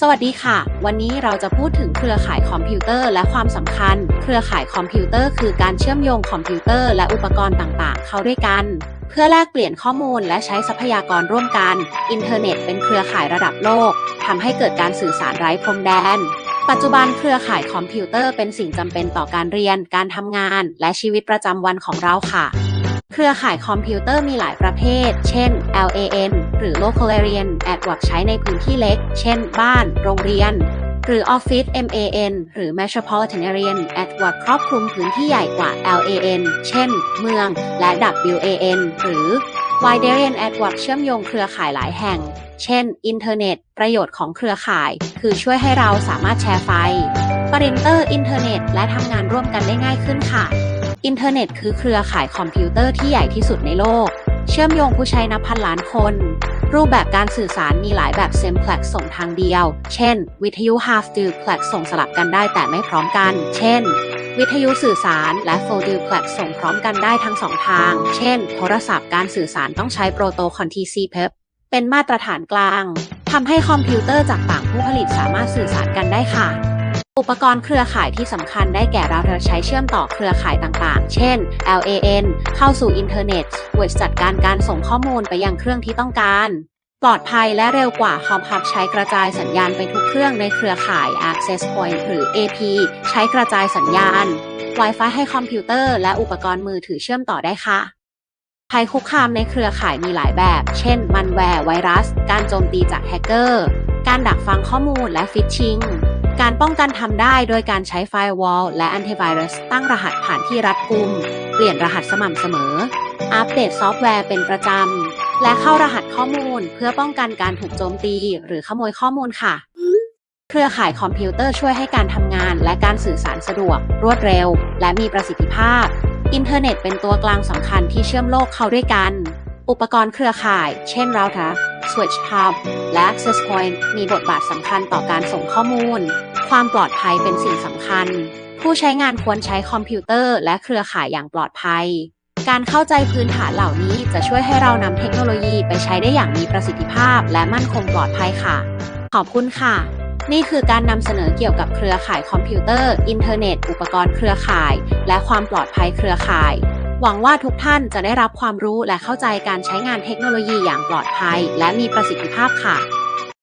สวัสดีค่ะ วันนี้เราจะพูดถึงเครือข่ายคอมพิวเตอร์และความสำคัญ เครือข่ายคอมพิวเตอร์คือการเชื่อมโยงคอมพิวเตอร์และอุปกรณ์ต่างๆ เข้าด้วยกัน เพื่อแลกเปลี่ยนข้อมูลและใช้ทรัพยากรร่วมกัน อินเทอร์เน็ตเป็นเครือข่ายระดับโลกทำให้เกิดการสื่อสารไร้พรมแดน ปัจจุบันเครือข่ายคอมพิวเตอร์เป็นสิ่งจำเป็นต่อการเรียน การทำงาน และชีวิตประจำวันของเราค่ะ เครือข่ายคอมพิวเตอร์มีหลายประเภท เช่น LAN หรือ Local Area Network ใช้ในพื้นที่เล็ก เช่น บ้าน โรงเรียน หรือ Office MAN หรือ Metropolitan Area Network ครอบคลุมพื้นที่ใหญ่กว่า LAN เช่น เมือง และ WAN หรือ Wide Area Network เชื่อมโยงเครือข่ายหลายแห่ง เช่น อินเทอร์เน็ต ประโยชน์ของเครือข่าย คือช่วยให้เราสามารถแชร์ไฟล์ปรินเตอร์ อินเทอร์เน็ต และทำงานร่วมกันได้ง่ายขึ้นค่ะ อินเทอร์เน็ตคือเครือข่ายคอมพิวเตอร์ที่ใหญ่ที่สุดในโลก เชื่อมโยงผู้ใช้นับพันล้านคน รูปแบบการสื่อสารมีหลายแบบ Simplex ส่งทางเดียว เช่น วิทยุ Half Duplex ส่งสลับกันได้แต่ไม่พร้อมกัน เช่น วิทยุสื่อสารและ Full Duplex ส่งพร้อมกันได้ทั้งสองทาง เช่น โทรศัพท์การสื่อสารต้องใช้โปรโตคอล TCP/IP เป็นมาตรฐานกลางทำให้คอมพิวเตอร์จากต่างผู้ผลิตสามารถสื่อสารกันได้ค่ะ อุปกรณ์เครือข่ายที่สำคัญได้แก่เราเธอใช้เชื่อมต่อเครือข่ายต่างๆ เช่น LAN เข้าสู่อินเทอร์เน็ตเวชจัดการการส่งข้อมูลไปยังเครื่องที่ต้องการ ปลอดภัยและเร็วกว่า Hop Hub ใช้กระจายสัญญาณไปทุกเครื่องในเครือข่าย Access Point หรือ AP ใช้กระจายสัญญาณ Wi-Fi ให้คอมพิวเตอร์และอุปกรณ์มือถือเชื่อมต่อได้ค่ะภัยคุกคามในเครือข่ายมีหลายแบบ เช่น มันแวร์ไวรัส การโจมตีจากแฮกเกอร์ การดักฟังข้อมูลและฟิชชิง การป้องกันทำได้โดยการใช้ไฟร์วอลและแอนติไวรัสตั้งรหัสผ่านที่รัดกุม เปลี่ยนรหัสสม่ำเสมอ อัปเดตซอฟต์แวร์เป็นประจำ และเข้ารหัสข้อมูลเพื่อป้องกันการถูกโจมตี หรือขโมยข้อมูลค่ะ เครือข่ายคอมพิวเตอร์ช่วยให้การทำงาน และการสื่อสารสะดวก รวดเร็ว และมีประสิทธิภาพ อินเทอร์เน็ตเป็นตัวกลางสำคัญที่เชื่อมโลกเข้าด้วยกัน อุปกรณ์เครือข่าย เช่น router switch hub และ access point มีบทบาทสำคัญต่อการส่งข้อมูล ความปลอดภัยเป็นสิ่งสำคัญ ผู้ใช้งานควรใช้คอมพิวเตอร์และเครือข่ายอย่างปลอดภัย การเข้าใจพื้นฐานเหล่านี้จะช่วยให้เรานำเทคโนโลยีไปใช้ได้อย่างมีประสิทธิภาพ และมั่นคงปลอดภัยค่ะ ขอบคุณค่ะ นี่คือการนำเสนอเกี่ยวกับเครือข่ายคอมพิวเตอร์ อินเทอร์เน็ต อุปกรณ์เครือข่าย และความปลอดภัยเครือข่ายหวังว่าทุกท่านจะได้รับความรู้และเข้าใจการใช้งานเทคโนโลยีอย่างปลอดภัย และมีประสิทธิภาพค่ะ